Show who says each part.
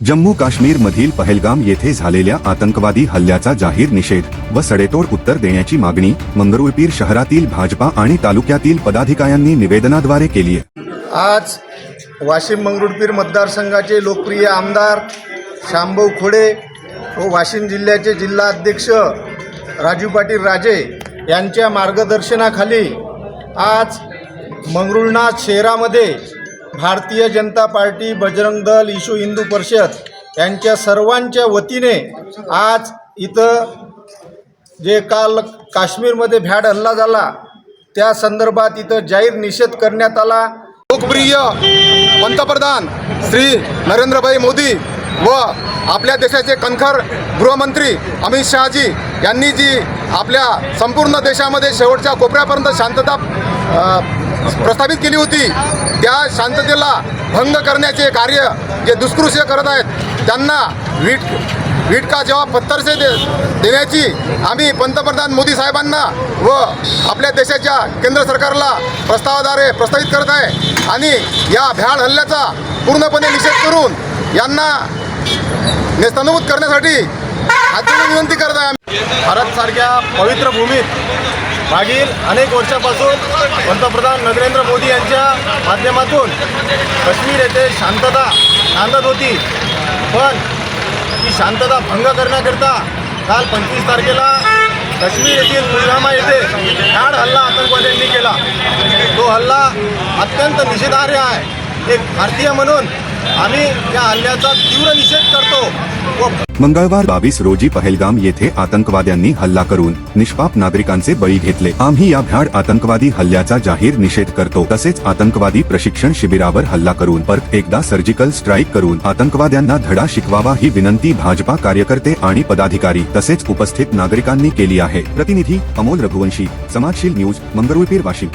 Speaker 1: जम्मू काश्मीर मधील पहलगाम येथे झालेल्या आतंकवादी हल्ल्याचा जाहीर निषेध व सडेतोड उत्तर देण्याची मागणी मंगरुळपीर शहरातील भाजपा आणि तालुक्यातील पदाधिकाऱ्यांनी निवेदनाद्वारे केली आहे.
Speaker 2: आज वाशिम मंगरुळपीर मतदारसंघाचे लोकप्रिय आमदार शांभाऊ खोडे व वाशिम जिल्ह्याचे जिल्हा अध्यक्ष राजू पाटील राजे यांच्या मार्गदर्शनाखाली आज मंगरुळनाथ शहरामध्ये भारतीय जनता पार्टी बजरंग दल इशू हिंदू परिषद यांच्या सर्वांच्या वतीने आज इथं जे काल काश्मीरमध्ये भ्याड हल्ला झाला त्या संदर्भात इथं जाहीर निषेध करण्यात आला.
Speaker 3: लोकप्रिय पंतप्रधान श्री नरेंद्रभाई मोदी व आपल्या देशाचे कणखर गृहमंत्री अमित शहाजी यांनी जी आपल्या संपूर्ण देशामध्ये शेवटच्या कोपऱ्यापर्यंत शांतता प्रस्थापित केली होती त्या शांततेला भंग करण्याचे कार्य जे दुष्कृष्य करत आहेत त्यांना वीट वीटका जेव्हा पत्तरचे दे देण्याची आम्ही पंतप्रधान मोदी साहेबांना व आपल्या देशाच्या केंद्र सरकारला प्रस्तावाद्वारे प्रस्तावित करत आहे आणि या भ्याड हल्ल्याचा पूर्णपणे निषेध करून यांना नेस्तनभूत करण्यासाठी हातून विनंती करत आहे आम्ही.
Speaker 2: भारतसारख्या पवित्र भूमीत मागील अनेक वर्षापासून पंतप्रधान नरेंद्र मोदी यांच्या माध्यमातून काश्मीर येथे शांतता नांदत होती. पण ही शांतता भंग करण्याकरिता काल पंचवीस तारखेला काश्मीर येथील पुलवामा येथे ठाण हल्ला आतंकवाद्यांनी केला. तो हल्ला अत्यंत निषेधार्ह आहे. एक भारतीय म्हणून आम्ही या हल्ल्याचा तीव्र निषेध करतो.
Speaker 1: मंगळवार बावीस रोजी पहलगाम येथे आतंकवाद्यांनी हल्ला करून निष्पाप नागरिकांचे बळी घेतले. आम्ही या भ्याड आतंकवादी हल्ल्याचा जाहीर निषेध करतो. तसेच आतंकवादी प्रशिक्षण शिबिरावर हल्ला करून परत एकदा सर्जिकल स्ट्राईक करून आतंकवाद्यांना धडा शिकवावा ही विनंती भाजपा कार्यकर्ते आणि पदाधिकारी तसेच उपस्थित नागरिकांनी केली आहे. प्रतिनिधी अमोल रघुवंशी समाजशील न्यूज मंगरुळपीर वाशिम.